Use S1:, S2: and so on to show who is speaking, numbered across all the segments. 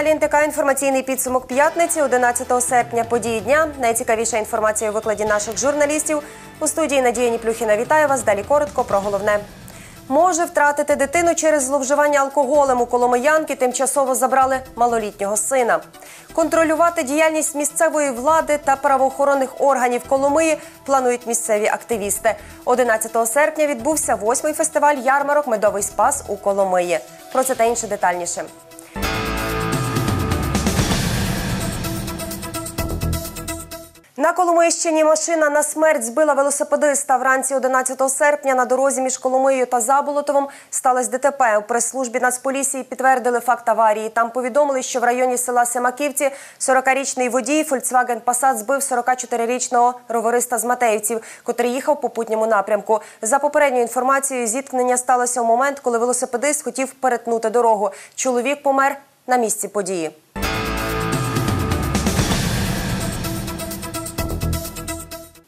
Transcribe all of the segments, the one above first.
S1: телеканалі НТК інформаційний підсумок п'ятниці, 11 серпня. Події дня. Найцікавіша інформація у викладі наших журналістів. У студії Надія Ніплюхіна вітаю вас. Далі коротко про головне. Може втратити дитину через зловживання алкоголем у Коломиянки тимчасово забрали малолітнього сина. Контролювати діяльність місцевої влади та правоохоронних органів Коломиї планують місцеві активісти. 11 серпня відбувся восьмий фестиваль ярмарок Медовий спас у Коломиї. Про це та інше детальніше. На Коломийщині машина на смерть збила велосипедиста. Вранці 11 серпня на дорозі між Коломиєю та Заболотовом сталося ДТП. У прес-службі Нацполіції підтвердили факт аварії. Там повідомили, що в районі села Семаківці 40-річний водій Volkswagen Passat збив 44-річного ровериста з Матеївців, котрий їхав по путньому напрямку. За попередньою інформацією, зіткнення сталося у момент, коли велосипедист хотів перетнути дорогу. Чоловік помер на місці події.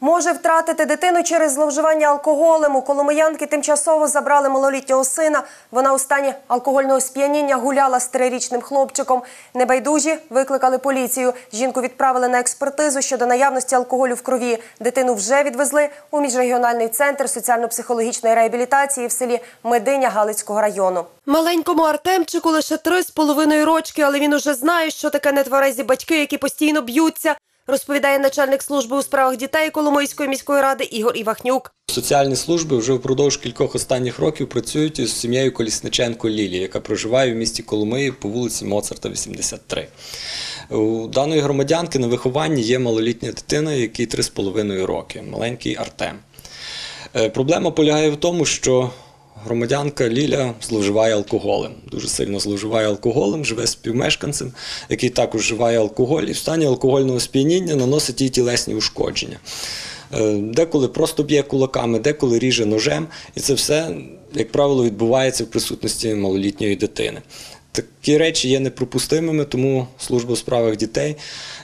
S1: Може втратити дитину через зловживання алкоголем. У Коломиянки тимчасово забрали малолітнього сина. Вона у стані алкогольного сп'яніння гуляла з трирічним хлопчиком. Небайдужі викликали поліцію. Жінку відправили на експертизу щодо наявності алкоголю в крові. Дитину вже відвезли у міжрегіональний центр соціально-психологічної реабілітації в селі Мединя Галицького району. Маленькому Артемчику лише три з половиною рочки, але він уже знає, що таке нетверезі батьки, які постійно б'ються. Розповідає начальник служби у справах дітей Коломийської міської ради Ігор Івахнюк.
S2: Соціальні служби вже впродовж кількох останніх років працюють із сім'єю Колісниченко Лілі, яка проживає в місті Коломиї по вулиці Моцарта, 83. У даної громадянки на вихованні є малолітня дитина, якій 3,5 роки, маленький Артем. Е, Проблема полягає в тому, що громадянка Ліля зловживає алкоголем. Дуже сильно зловживає алкоголем, живе з співмешканцем, який також вживає алкоголь, і в стані алкогольного сп'яніння наносить їй тілесні ушкодження. Е, Деколи просто б'є кулаками, деколи ріже ножем, і це все, як правило, відбувається в присутності малолітньої дитини. Такі речі є неприпустимими, тому служба у справах дітей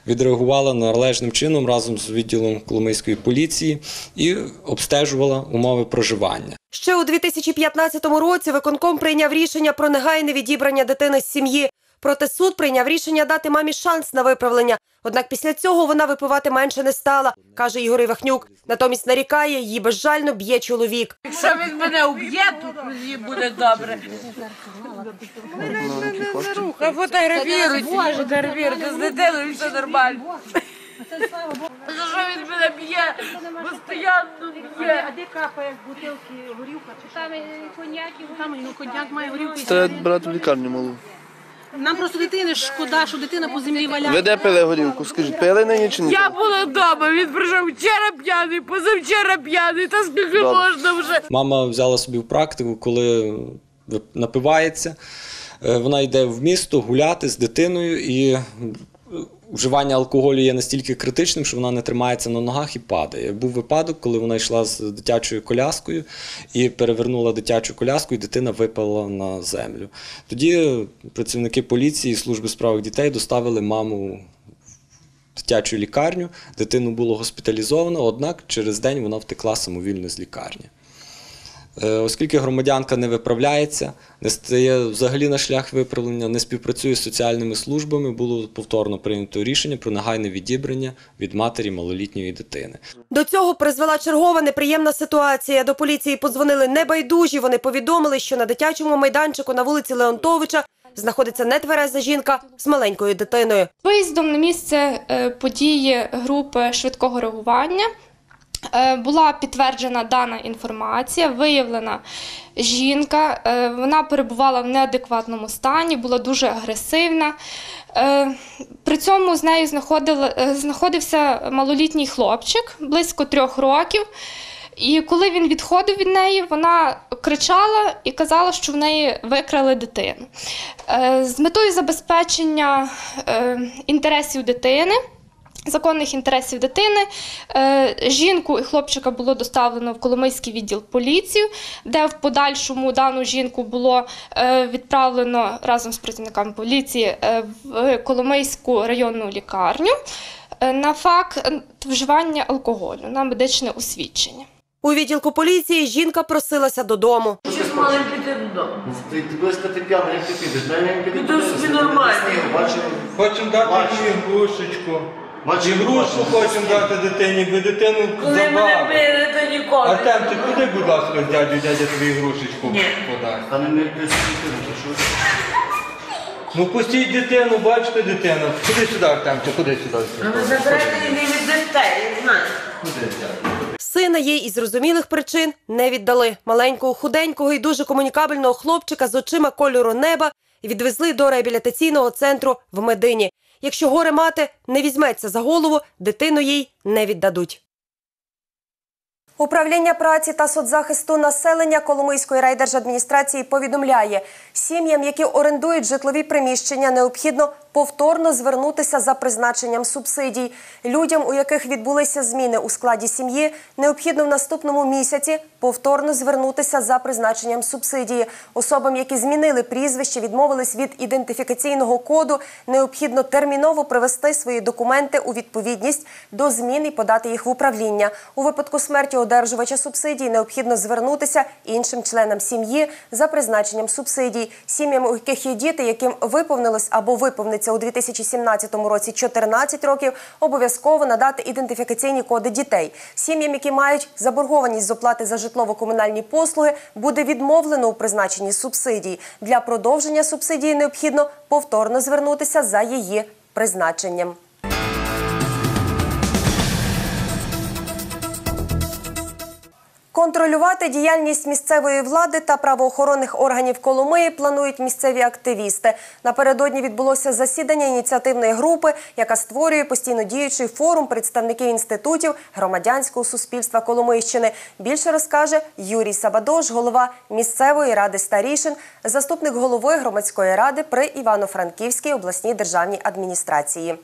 S2: відреагувала належним чином разом з відділом Коломийської поліції і обстежувала умови проживання.
S1: Ще у 2015 році виконком прийняв рішення про негайне відібрання дитини з сім'ї. Проте суд прийняв рішення дати мамі шанс на виправлення. Однак після цього вона випивати менше не стала, каже Ігор Івахнюк. Натомість нарікає, її безжально б'є чоловік.
S3: Якщо він мене уб'є, то тоді буде добре. Хай фотографірують, фотографірують, з дитиною все нормально. За що він мене б'є? Постоянно б'є.
S4: А де капає бутилки горілка?
S5: Там коньяк і
S4: Там коньяк має горілку.
S6: Треба брати в лікарню малу.
S4: Нам просто дитини шкода, що дитина по землі валяє.
S6: Ви де пили горілку? Скажіть, пили нині чи ні?
S3: Я була вдома, він прийшов вчора п'яний, позавчора п'яний, та скільки
S6: Добре.
S3: можна вже.
S2: Мама взяла собі в практику, коли напивається, е, вона йде в місто гуляти з дитиною, і вживання алкоголю є настільки критичним, що вона не тримається на ногах і падає. Був випадок, коли вона йшла з дитячою коляскою і перевернула дитячу коляску, і дитина випала на землю. Тоді працівники поліції і служби справ дітей доставили маму дитячу лікарню. Дитину було госпіталізовано, однак через день вона втекла самовільно з лікарні. Е, Оскільки громадянка не виправляється, не стає взагалі на шлях виправлення, не співпрацює з соціальними службами, було повторно прийнято рішення про негайне відібрання від матері малолітньої дитини.
S1: До цього призвела чергова неприємна ситуація. До поліції подзвонили небайдужі. Вони повідомили, що на дитячому майданчику на вулиці Леонтовича знаходиться нетвереза жінка з маленькою дитиною.
S5: Виїздом на місце е, події групи швидкого реагування була підтверджена дана інформація, виявлена жінка. е, Вона перебувала в неадекватному стані, була дуже агресивна. Е, При цьому з нею е, знаходився малолітній хлопчик близько трьох років. І коли він відходив від неї, вона кричала і казала, що в неї викрали дитину. Е, З метою забезпечення е, інтересів дитини. Законних інтересів дитини е, жінку і хлопчика було доставлено в Коломийський відділ поліції, де в подальшому дану жінку було е, відправлено разом з працівниками поліції е, в Коломийську районну лікарню на факт вживання алкоголю на медичне освідчення.
S1: У відділку поліції жінка просилася додому.
S4: Щось
S3: мали піти додому.
S6: Ти близько ти п'яний, як ти підеш.
S3: Піду собі нормально.
S7: Хочемо дати
S6: Бачу.
S7: їм Ігрушку
S6: бачу.
S7: хочемо дати дитині, бо дитину
S3: Коли мене били, то ніколи.
S7: Артем, ти куди, будь ласка, дядю, дядя тобі ігрушечку
S3: Ні.
S7: подасть?
S6: Та не то що?
S7: Ну пустіть дитину, бачите дитину. Куди сюди, Артемчик, куди сюди?
S3: А ви заберете і не віддасте, я знаю.
S1: Сина їй із зрозумілих причин не віддали. Маленького, худенького і дуже комунікабельного хлопчика з очима кольору неба відвезли до реабілітаційного центру в Медині. Якщо горе мати не візьметься за голову, дитину їй не віддадуть. Управління праці та соцзахисту населення Коломийської райдержадміністрації повідомляє, сім'ям, які орендують житлові приміщення, необхідно повторно звернутися за призначенням субсидій. Людям, у яких відбулися зміни у складі сім'ї, необхідно в наступному місяці повторно звернутися за призначенням субсидії. Особам, які змінили прізвище, відмовились від ідентифікаційного коду, необхідно терміново привести свої документи у відповідність до змін і подати їх в управління. У випадку смерті одержувача субсидій необхідно звернутися іншим членам сім'ї за призначенням субсидій. Сім'ям, у яких є діти, яким виповнилось або виповниться у 2017 році 14 років, обов'язково надати ідентифікаційні коди дітей. Сім'ям, які мають заборгованість з оплати за житлово-комунальні послуги, буде відмовлено у призначенні субсидій. Для продовження субсидії необхідно повторно звернутися за її призначенням. Контролювати діяльність місцевої влади та правоохоронних органів Коломиї планують місцеві активісти. Напередодні відбулося засідання ініціативної групи, яка створює постійно діючий форум представників інститутів громадянського суспільства Коломийщини. Більше розкаже Юрій Сабадош, голова місцевої ради старішин, заступник голови громадської ради при Івано-Франківській обласній державній адміністрації.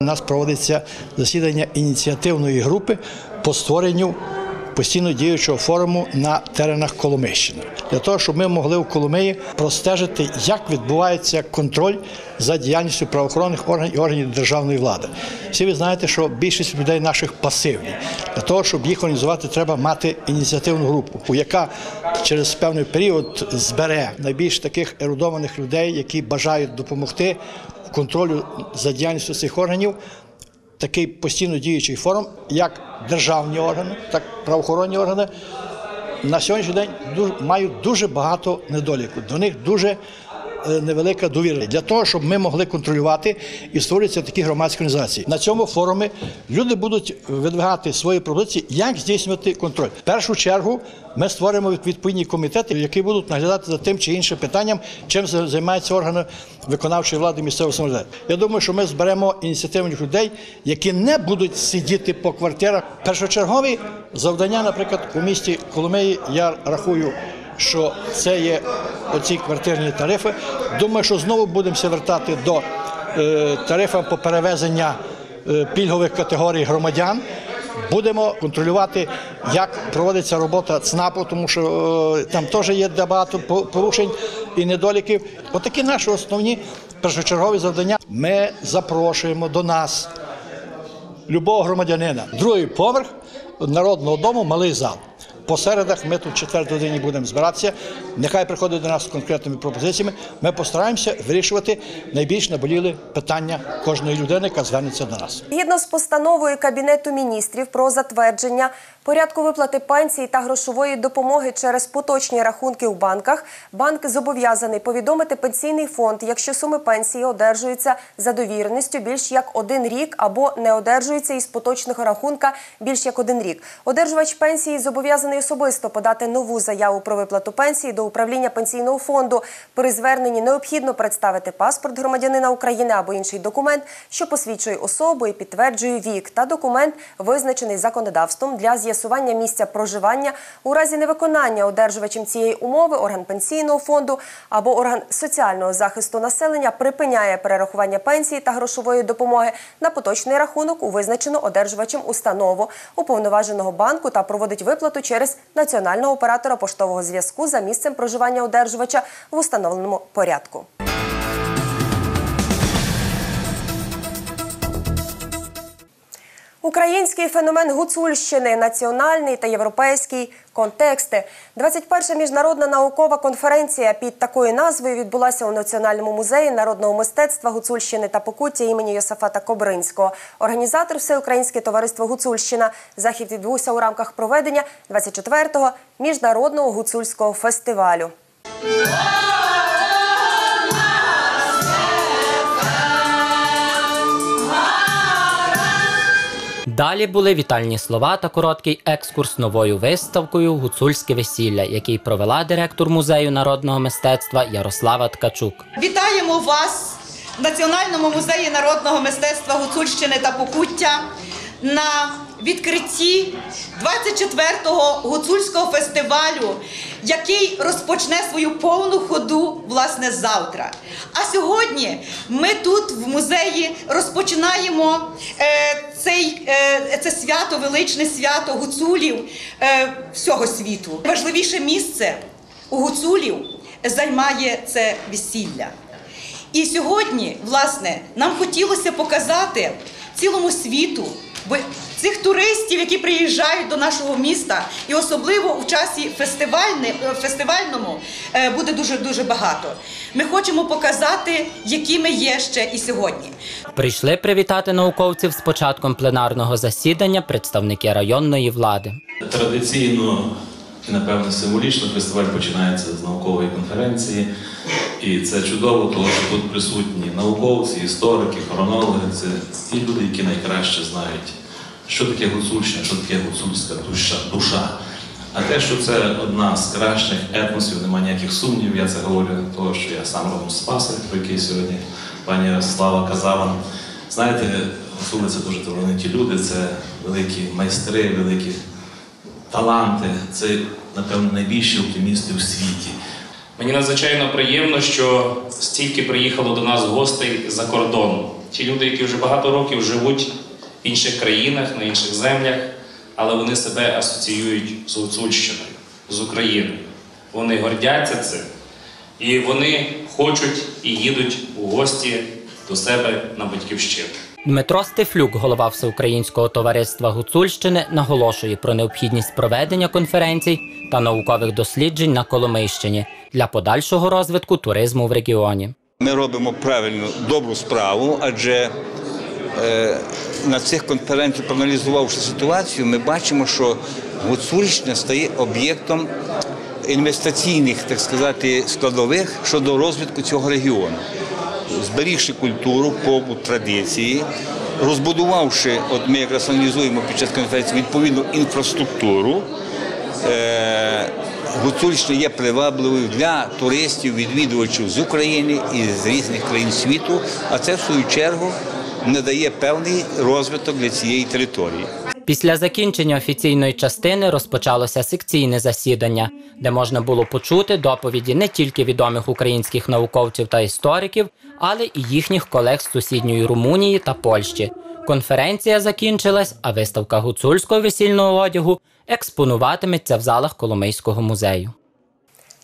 S8: У нас проводиться засідання ініціативної групи по створенню постійно діючого форуму на теренах Коломийщини для того, щоб ми могли в Коломиї простежити, як відбувається контроль за діяльністю правоохоронних органів і органів державної влади. Всі ви знаєте, що більшість людей наших пасивні. Для того, щоб їх організувати, треба мати ініціативну групу, яка через певний період збере найбільш таких ерудованих людей, які бажають допомогти контролю за діяльністю цих органів такий постійно діючий форум, як державні органи, так і правоохоронні органи, на сьогоднішній день мають дуже багато недоліку. До них дуже невелика довіра. Для того, щоб ми могли контролювати і створюються такі громадські організації. На цьому форумі люди будуть видвигати свої пропозиції, як здійснювати контроль. В першу чергу ми створимо відповідні комітети, які будуть наглядати за тим чи іншим питанням, чим за- займаються органи виконавчої влади місцевого самоврядування. Я думаю, що ми зберемо ініціативних людей, які не будуть сидіти по квартирах. Першочергові завдання, наприклад, у місті Коломиї, я рахую. Що це є оці квартирні тарифи. Думаю, що знову будемо вертати до е, тарифів по перевезення е, пільгових категорій громадян. Будемо контролювати, як проводиться робота ЦНАПу, тому що е, там теж є багато порушень і недоліків. Отакі наші основні першочергові завдання. Ми запрошуємо до нас любого громадянина. Другий поверх народного дому, малий зал. По середах ми тут в четвертій годині будемо збиратися. Нехай приходить до нас з конкретними пропозиціями. Ми постараємося вирішувати найбільш наболілі питання кожної людини, яка звернеться до нас.
S1: Згідно з постановою Кабінету міністрів про затвердження порядку виплати пенсії та грошової допомоги через поточні рахунки у банках, банк зобов'язаний повідомити пенсійний фонд, якщо суми пенсії одержуються за довіреністю більш як один рік або не одержуються із поточного рахунка більш як один рік. Одержувач пенсії зобов'язаний особисто подати нову заяву про виплату пенсії до управління пенсійного фонду. При зверненні необхідно представити паспорт громадянина України або інший документ, що посвідчує особу і підтверджує вік, та документ, визначений законодавством для з'ясування місця проживання у разі невиконання одержувачем цієї умови орган пенсійного фонду або орган соціального захисту населення припиняє перерахування пенсії та грошової допомоги на поточний рахунок у визначену одержувачем установу уповноваженого банку та проводить виплату через національного оператора поштового зв'язку за місцем проживання одержувача в установленому порядку. Український феномен гуцульщини, національний та європейський контексти. 21-ша міжнародна наукова конференція під такою назвою відбулася у Національному музеї народного мистецтва Гуцульщини та Покуття імені Йосифата Кобринського. Організатор Всеукраїнське товариство Гуцульщина. Захід відбувся у рамках проведення 24-го міжнародного гуцульського фестивалю.
S9: Далі були вітальні слова та короткий екскурс новою виставкою Гуцульське весілля, який провела директор музею народного мистецтва Ярослава Ткачук.
S10: Вітаємо вас в Національному музеї народного мистецтва Гуцульщини та Покуття на відкритті 24-го гуцульського фестивалю, який розпочне свою повну ходу власне завтра. А сьогодні ми тут в музеї розпочинаємо е, цей, е, це свято, величне свято гуцулів е, всього світу. Важливіше місце у гуцулів займає це весілля. І сьогодні, власне, нам хотілося показати цілому світу, бо цих туристів, які приїжджають до нашого міста, і особливо у часі фестивальне, е, фестивальному е, буде дуже дуже багато. Ми хочемо показати, які ми є ще і сьогодні.
S9: Прийшли привітати науковців з початком пленарного засідання представники районної влади.
S11: Традиційно і напевно символічно фестиваль починається з наукової конференції, і це чудово, тому що тут присутні науковці, історики, хронологи. Це ті люди, які найкраще знають, що таке гуцульщина, що таке гуцульська душа. душа. А те, що це одна з кращих етносів, немає ніяких сумнівів. Я це говорю, того, що я сам родом з Спаси, про який сьогодні пані Ярослава казала. Знаєте, гуцули це дуже талановиті люди, це великі майстри, великі таланти. Це, напевно, найбільші оптимісти у світі.
S12: Мені надзвичайно приємно, що стільки приїхало до нас гостей за кордону. Ті люди, які вже багато років живуть інших країнах, на інших землях, але вони себе асоціюють з Гуцульщиною, з Україною. Вони гордяться цим. І вони хочуть і їдуть у гості до себе на батьківщину.
S9: Дмитро Стефлюк, голова Всеукраїнського товариства Гуцульщини, наголошує про необхідність проведення конференцій та наукових досліджень на Коломийщині для подальшого розвитку туризму в регіоні.
S13: Ми робимо правильну добру справу, адже на цих конференціях, проаналізувавши ситуацію, ми бачимо, що Гуцульщина стає об'єктом інвестиційних, так сказати, складових щодо розвитку цього регіону. Зберігши культуру, побут, традиції, розбудувавши, от ми якраз аналізуємо під час конференції відповідну інфраструктуру. Е, Гуцульщина є привабливою для туристів, відвідувачів з України і з різних країн світу, а це в свою чергу надає певний розвиток для цієї території.
S9: Після закінчення офіційної частини розпочалося секційне засідання, де можна було почути доповіді не тільки відомих українських науковців та істориків, але і їхніх колег з сусідньої Румунії та Польщі. Конференція закінчилась, а виставка гуцульського весільного одягу експонуватиметься в залах Коломийського музею.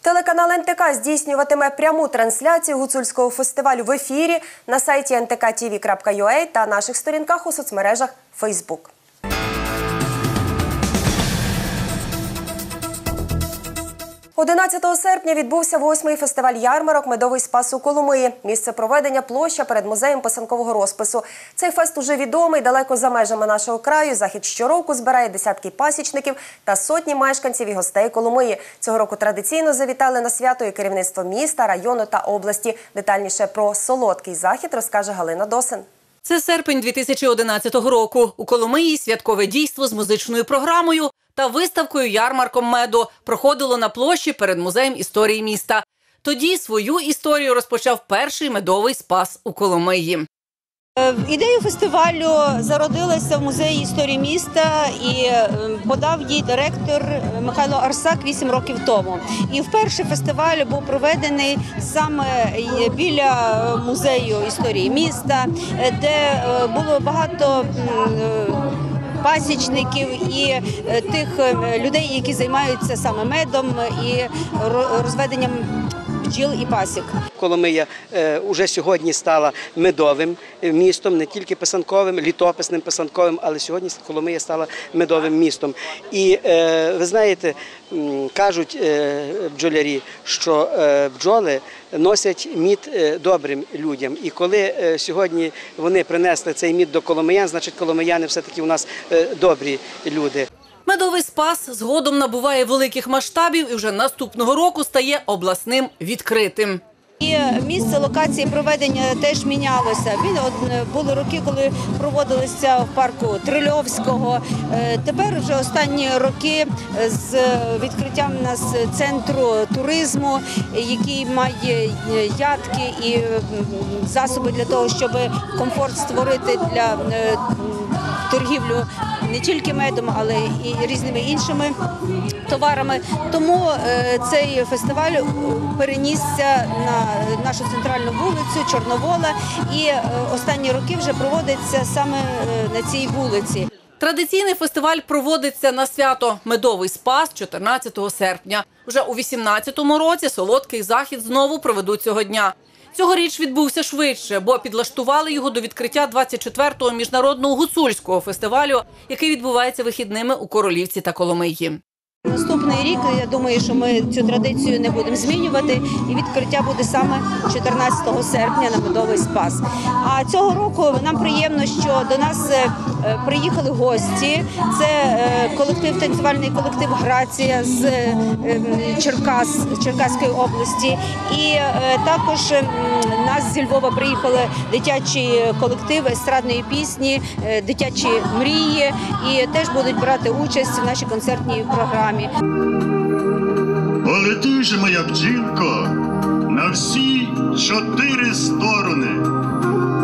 S1: Телеканал НТК здійснюватиме пряму трансляцію гуцульського фестивалю в ефірі на сайті ntktv.ua та наших сторінках у соцмережах Facebook. – 11 серпня відбувся восьмий фестиваль ярмарок Медовий спас у Коломиї. Місце проведення площа перед музеєм писанкового розпису. Цей фест уже відомий далеко за межами нашого краю. Захід щороку збирає десятки пасічників та сотні мешканців і гостей Коломиї. Цього року традиційно завітали на свято і керівництво міста, району та області. Детальніше про солодкий захід розкаже Галина Досин.
S14: Це серпень 2011 року. У Коломиї святкове дійство з музичною програмою та виставкою ярмарком меду проходило на площі перед музеєм історії міста. Тоді свою історію розпочав перший медовий спас у Коломиї.
S15: Ідея фестивалю зародилася в музеї історії міста і е, подав її директор Михайло Арсак 8 років тому. І вперше фестиваль був проведений саме е, біля е, музею історії міста, е, де е, було багато. е, Пасічників і е, тих е, людей, які займаються саме медом і ро- розведенням бджіл і пасік.
S16: Коломия е, уже сьогодні стала медовим е, містом, не тільки писанковим, літописним писанковим, але сьогодні Коломия стала медовим містом. І е, ви знаєте, кажуть е, бджолярі, що е, бджоли носять мід е, добрим людям. І коли е, сьогодні вони принесли цей мід до коломиян, значить коломияни все-таки у нас е, добрі люди.
S14: Медовий спас згодом набуває великих масштабів і вже наступного року стає обласним відкритим.
S15: І місце локації проведення теж мінялося. Він от, е, були роки, коли проводилися в парку Трильовського. Е, Тепер вже останні роки е, з відкриттям нас центру туризму, який має ядки і засоби для того, щоб комфорт створити для торгівлю не тільки медом, але і різними іншими товарами. Тому е, цей фестиваль перенісся на нашу центральну вулицю Чорновола, і е, останні роки вже проводиться саме е, на цій вулиці.
S14: Традиційний фестиваль проводиться на свято Медовий спас 14 серпня. Вже у 18-му році солодкий захід знову проведуть цього дня. Цьогоріч відбувся швидше, бо підлаштували його до відкриття 24-го міжнародного гуцульського фестивалю, який відбувається вихідними у Королівці та Коломиї.
S15: Наступний рік я думаю, що ми цю традицію не будемо змінювати, і відкриття буде саме 14 серпня на медовий спас. А цього року нам приємно, що до нас е, е, приїхали гості. Це е, колектив, танцювальний колектив Грація з е, Черкас, Черкаської області. І також нас зі Львова приїхали дитячі колективи естрадної пісні, дитячі мрії, і теж будуть брати участь в нашій концертній програмі.
S17: Полети же, моя бджілко, на всі чотири сторони,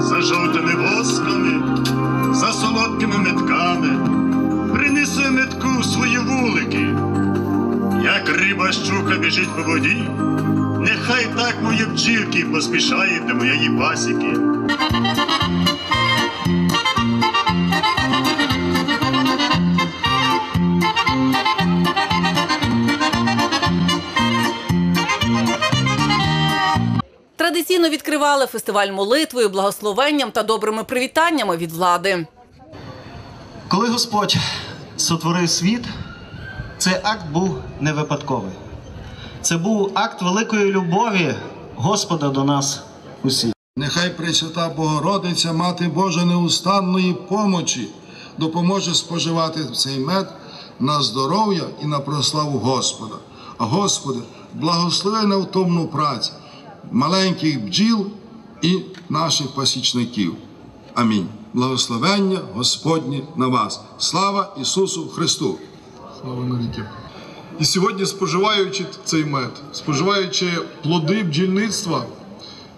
S17: за жовтими восками, за солодкими метками, принеси метку свої вулики, як риба щука біжить по воді, нехай так мої бджілки поспішають до моєї пасіки.
S14: Відкривали фестиваль молитвою, благословенням та добрими привітаннями від влади.
S18: Коли Господь сотворив світ, цей акт був не випадковий. Це був акт великої любові Господа до нас усіх.
S19: Нехай Пресвята Богородиця, Мати Божа неустанної помочі, допоможе споживати цей мед на здоров'я і на прославу Господа. А Господи, благослови невтомну працю маленьких бджіл і наших пасічників. Амінь. Благословення Господнє на вас. Слава Ісусу Христу!
S20: Слава навіки. І сьогодні, споживаючи цей мед, споживаючи плоди бджільництва,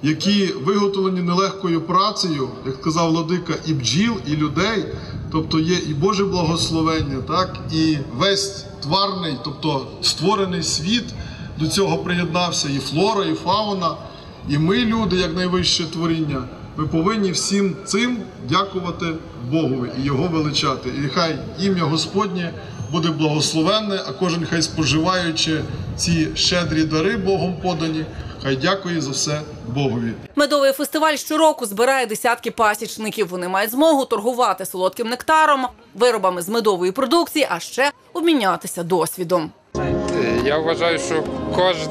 S20: які виготовлені нелегкою працею, як сказав владика, і бджіл, і людей, тобто є і Боже благословення, так, і весь тварний, тобто створений світ до цього приєднався, і флора, і фауна, і ми, люди, як найвище творіння. Ми повинні всім цим дякувати Богові і Його величати. І нехай ім'я Господнє буде благословенне, а кожен хай споживаючи ці щедрі дари Богом подані, хай дякує за все Богові.
S14: Медовий фестиваль щороку збирає десятки пасічників. Вони мають змогу торгувати солодким нектаром, виробами з медової продукції, а ще обмінятися досвідом.
S21: Я вважаю, що кожен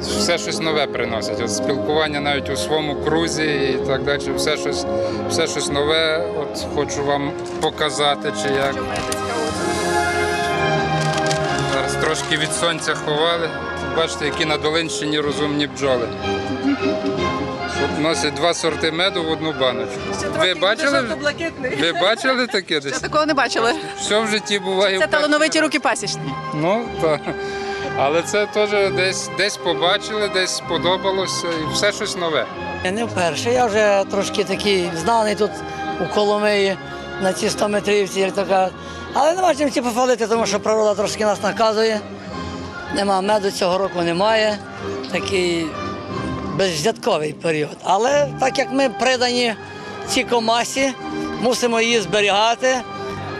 S21: все щось нове приносить. От спілкування навіть у своєму крузі і так далі, все щось, все щось нове. От хочу вам показати, чи як. Зараз трошки від сонця ховали. Бачите, які на Долинщині розумні бджоли. Носять два сорти меду в одну баночку. Ви бачили? Ви бачили таке десь?
S22: Такого не бачили.
S21: Все в житті буває.
S22: Це талановиті руки пасічні.
S21: Ну так. Але це теж десь, десь побачили, десь сподобалося і все щось нове.
S23: Не вперше. Я вже трошки такий знаний тут у Коломиї на ці 100 метрівці, як то кажуть. Але нема чим ці похвалити, тому що природа трошки нас наказує. Нема меду цього року немає. Такий безвзятковий період. Але так як ми придані цій комасі, мусимо її зберігати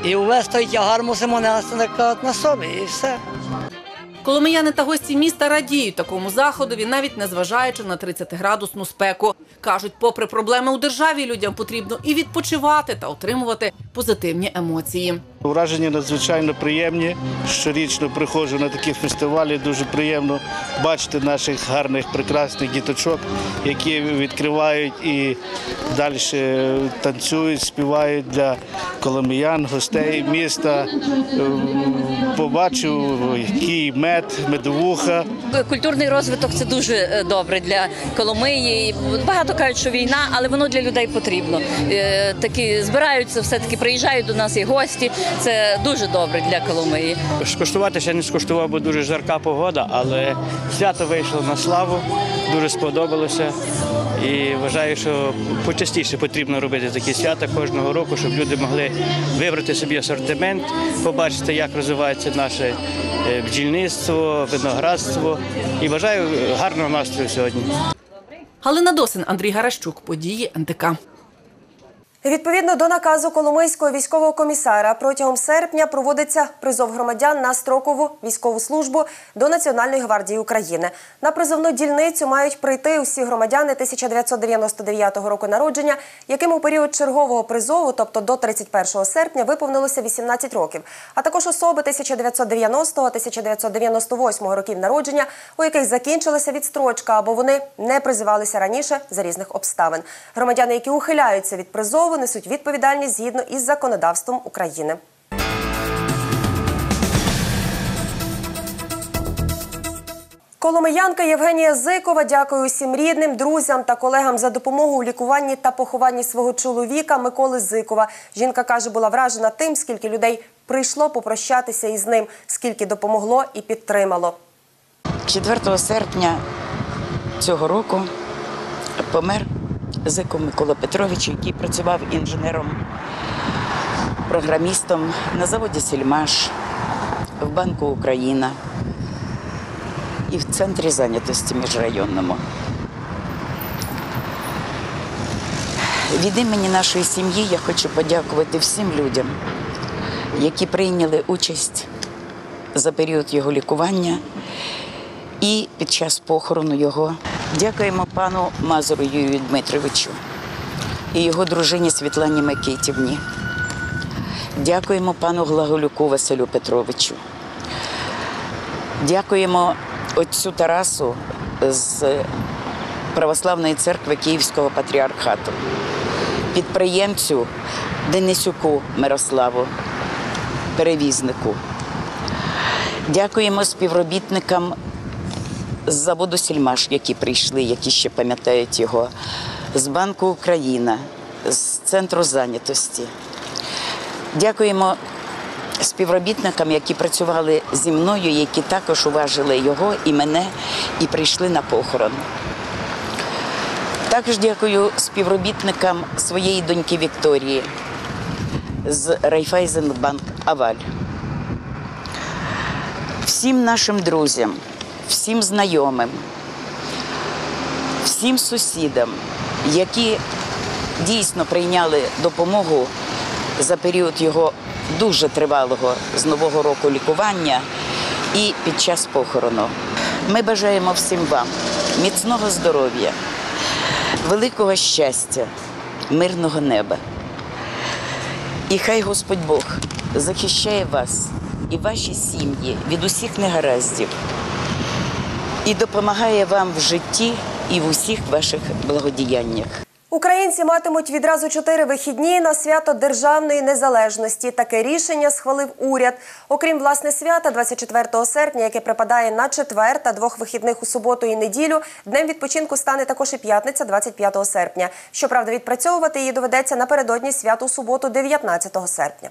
S23: і увесь той тягар мусимо нести на собі, і все.
S14: Коломияни та гості міста радіють такому заходові, навіть незважаючи на 30-градусну спеку. Кажуть, попри проблеми у державі, людям потрібно і відпочивати та отримувати позитивні емоції.
S24: Враження надзвичайно приємні. Щорічно приходжу на такі фестивалі. Дуже приємно бачити наших гарних, прекрасних діточок, які відкривають і далі танцюють, співають для коломиян, гостей міста. Ем, Побачив який мед, медовуха.
S25: Культурний розвиток це дуже е, добре для Коломиї. Багато кажуть, що війна, але воно для людей потрібно. Е, Такі збираються, все таки приїжджають до нас і гості. Це дуже добре для Коломиї.
S22: Скуштувати ще не скуштував, бо дуже жарка погода, але свято вийшло на славу, дуже сподобалося. І вважаю, що почастіше потрібно робити такі свята кожного року, щоб люди могли вибрати собі асортимент, побачити, як розвивається наше е, бджільництво, виноградство. І бажаю гарного настрою сьогодні.
S14: Галина Досин, Андрій Гаращук, події НТК.
S1: Відповідно до наказу Коломийського військового комісара протягом серпня проводиться призов громадян на строкову військову службу до Національної гвардії України. На призовну дільницю мають прийти усі громадяни 1999 року народження, яким у період чергового призову, тобто до 31 серпня, виповнилося 18 років, а також особи 1990-1998 років народження, у яких закінчилася відстрочка або вони не призивалися раніше за різних обставин. Громадяни, які ухиляються від призову, несуть відповідальність згідно із законодавством України. Коломиянка Євгенія Зикова дякує усім рідним, друзям та колегам за допомогу у лікуванні та похованні свого чоловіка Миколи Зикова. Жінка каже, була вражена тим, скільки людей прийшло попрощатися із ним, скільки допомогло і підтримало.
S26: 4 серпня цього року помер Зико Микола Петрович, який працював інженером, програмістом на заводі Сільмаш, в Банку Україна і в центрі зайнятості міжрайонному. Від імені нашої сім'ї я хочу подякувати всім людям, які прийняли участь за період його лікування і під час похорону його. Дякуємо пану Мазуру Юрію Дмитровичу і його дружині Світлані Микитівні. Дякуємо пану Глаголюку Василю Петровичу. Дякуємо отцю Тарасу з Православної церкви Київського патріархату, підприємцю Денисюку Мирославу, перевізнику. Дякуємо співробітникам з заводу Сільмаш, які прийшли, які ще пам'ятають його, з Банку Україна, з центру зайнятості. Дякуємо співробітникам, які працювали зі мною, які також уважили його і мене, і прийшли на похорон. Також дякую співробітникам своєї доньки Вікторії з Райфайзенбанк Аваль. Всім нашим друзям, всім знайомим, всім сусідам, які дійсно прийняли допомогу за період його дуже тривалого з нового року лікування і під час похорону. Ми бажаємо всім вам міцного здоров'я, великого щастя, мирного неба. І хай Господь Бог захищає вас і ваші сім'ї від усіх негараздів і допомагає вам в житті і в усіх ваших благодіяннях.
S1: Українці матимуть відразу чотири вихідні на свято державної незалежності. Таке рішення схвалив уряд. Окрім власне свята, 24 серпня, яке припадає на четвер та двох вихідних у суботу і неділю, днем відпочинку стане також і п'ятниця, 25 серпня. Щоправда, відпрацьовувати її доведеться напередодні свято у суботу, 19 серпня.